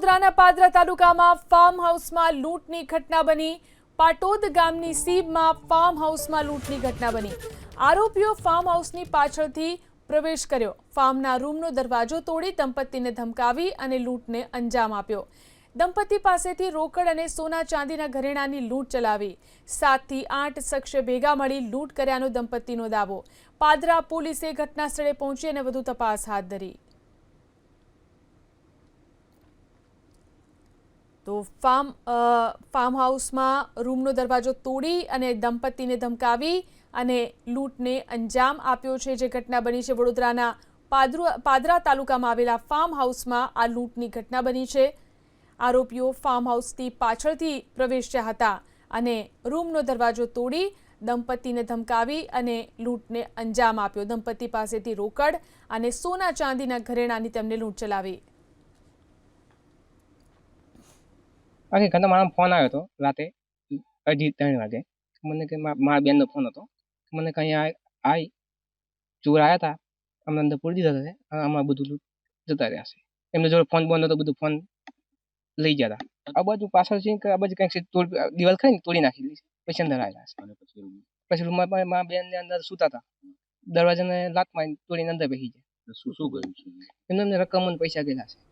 વડોદરાના પાદરા તાલુકામાં ફાર્મ હાઉસમાં લૂંટની ઘટના બની. પાટોદ ગામની સીબમાં ફાર્મ હાઉસમાં લૂંટની ઘટના બની. આરોપીઓ ફાર્મ હાઉસની પાછળથી પ્રવેશ કર્યો. ફાર્મના રૂમનો દરવાજો તોડી દંપતીને ધમકાવી અને લૂંટને અંજામ આપ્યો. દંપતી પાસેથી રોકડ અને સોના ચાંદીના ઘરેણાની લૂંટ ચલાવી. સાતથી આઠ શખ્સે ભેગા મળી લૂંટ કર્યાનો દંપતીનો દાવો. પાદરા પોલીસે ઘટના સ્થળે પહોંચી અને વધુ તપાસ હાથ ધરી. તો ફાર્મ ફાર્મ હાઉસમાં રૂમનો દરવાજો તોડી અને દંપતીને ધમકાવી અને લૂંટને અંજામ આપ્યો છે. જે ઘટના બની છે વડોદરાના પાદરુ, પાદરા તાલુકામાં આવેલા ફાર્મ હાઉસમાં આ લૂંટની ઘટના બની છે. આરોપીઓ ફાર્મ હાઉસથી પાછળથી પ્રવેશ્યા હતા અને રૂમનો દરવાજો તોડી દંપતીને ધમકાવી અને લૂંટને અંજામ આપ્યો. દંપતી પાસેથી રોકડ અને સોના ચાંદીના ઘરેણાની તેમને લૂંટ ચલાવી. બાકી ઘણા મારા ફોન આવ્યો હતો રાતે અઢી ત્રણ વાગે. મને કે મા- મારા બેનનો ફોન હતો. મને કંઈ આવી ચોર આવ્યા હતા અમને અંદર પૂરી દીધા છે અમારે બધું લૂંટ જતા રહ્યા છે. એમને જોડે ફોન બંધ હતો બધું ફોન લઈ ગયા હતા આ બાજુ પાછળ છે કે આ બાજુ કંઈક તોડી દિવાલ ખરી ને તોડી નાખી દીધી છે. પછી અંદર આવેલા છે. પછી રૂમમાં? મારા બેન ને અંદર સૂતા હતા દરવાજાને લાત મારી તોડીને અંદર બેસી ગયા. શું શું કર્યું છે? એમને એમને રકમ અને પૈસા ગયેલા છે.